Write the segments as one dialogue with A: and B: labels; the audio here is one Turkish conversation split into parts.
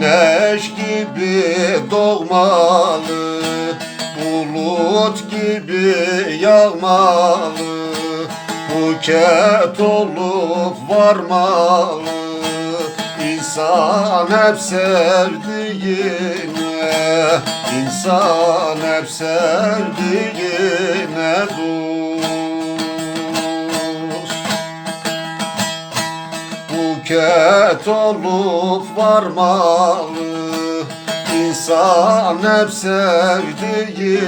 A: Güneş gibi doğmalı Bulut gibi yağmalı Buket olup varmalı. İnsan hep sevdiğine İnsan hep sevdiğine dur. Buket olup varmalı İnsan hep sevdiğine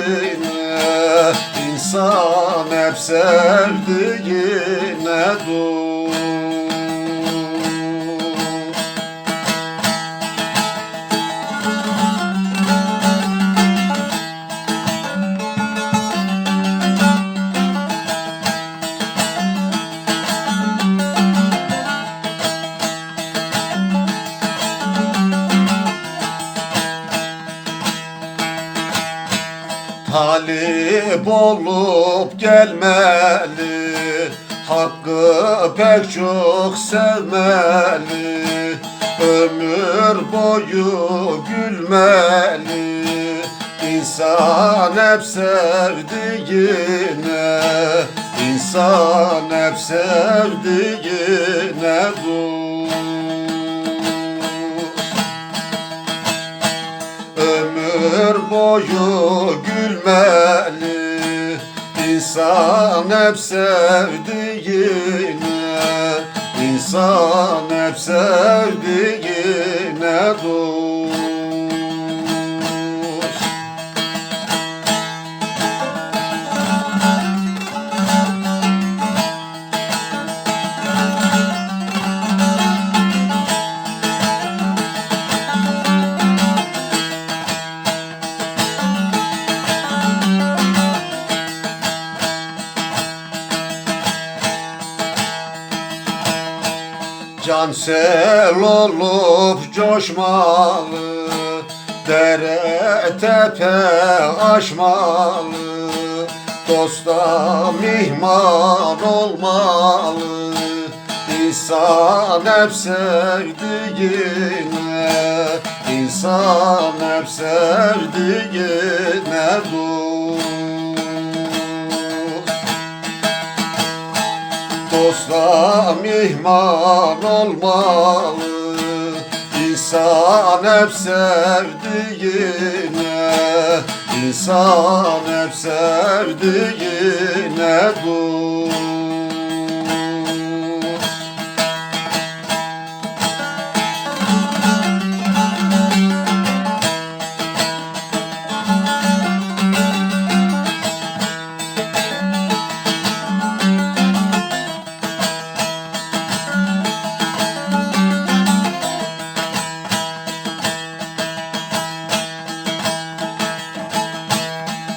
A: İnsan hep sevdiğine dost Talip olup gelmeli Hakkı pek çok sevmeli Ömür boyu gülmeli İnsan hep sevdiğine İnsan hep sevdiğine dost Ömür boyu gülmeli İnsan hep sevdiğine İnsan hep sevdiğine dost Cansel olup coşmalı Dere tepe aşmalı Dosta mihman olmalı. İnsan hep sevdiğine İnsan hep sevdiğine dost Dosta mihman olmalı İnsan hep sevdiğine İnsan hep sevdiğine dost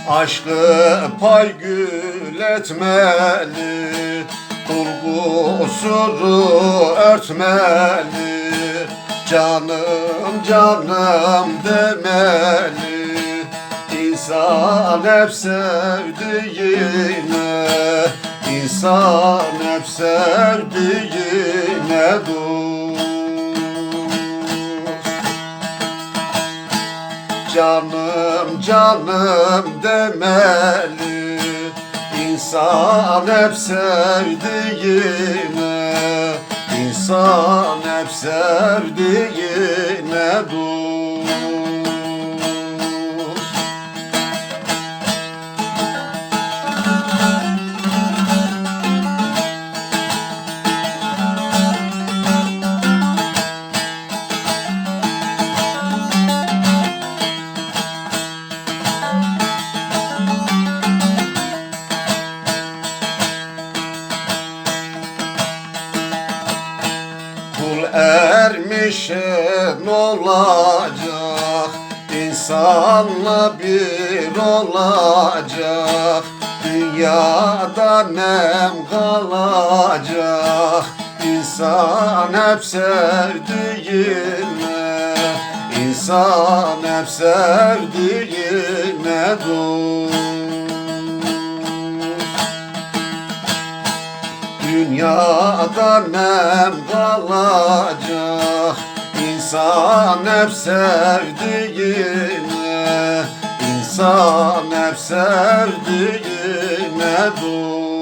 A: Aşkı pay gül etmeli Kurgusunu örtmeli Canım canım demeli. İnsan hep sevdiğine İnsan hep sevdiğine dost Canım canım demeli. İnsan hep sevdiğine İnsan hep sevdiğine dost ermişin olacak insanla bir olacak. Dünyada nem kalacak İnsan hep sevdiğine İnsan hep sevdiğine dost Dünyada nem kalacak. İnsan hep sevdiğine insan hep sevdiğine dur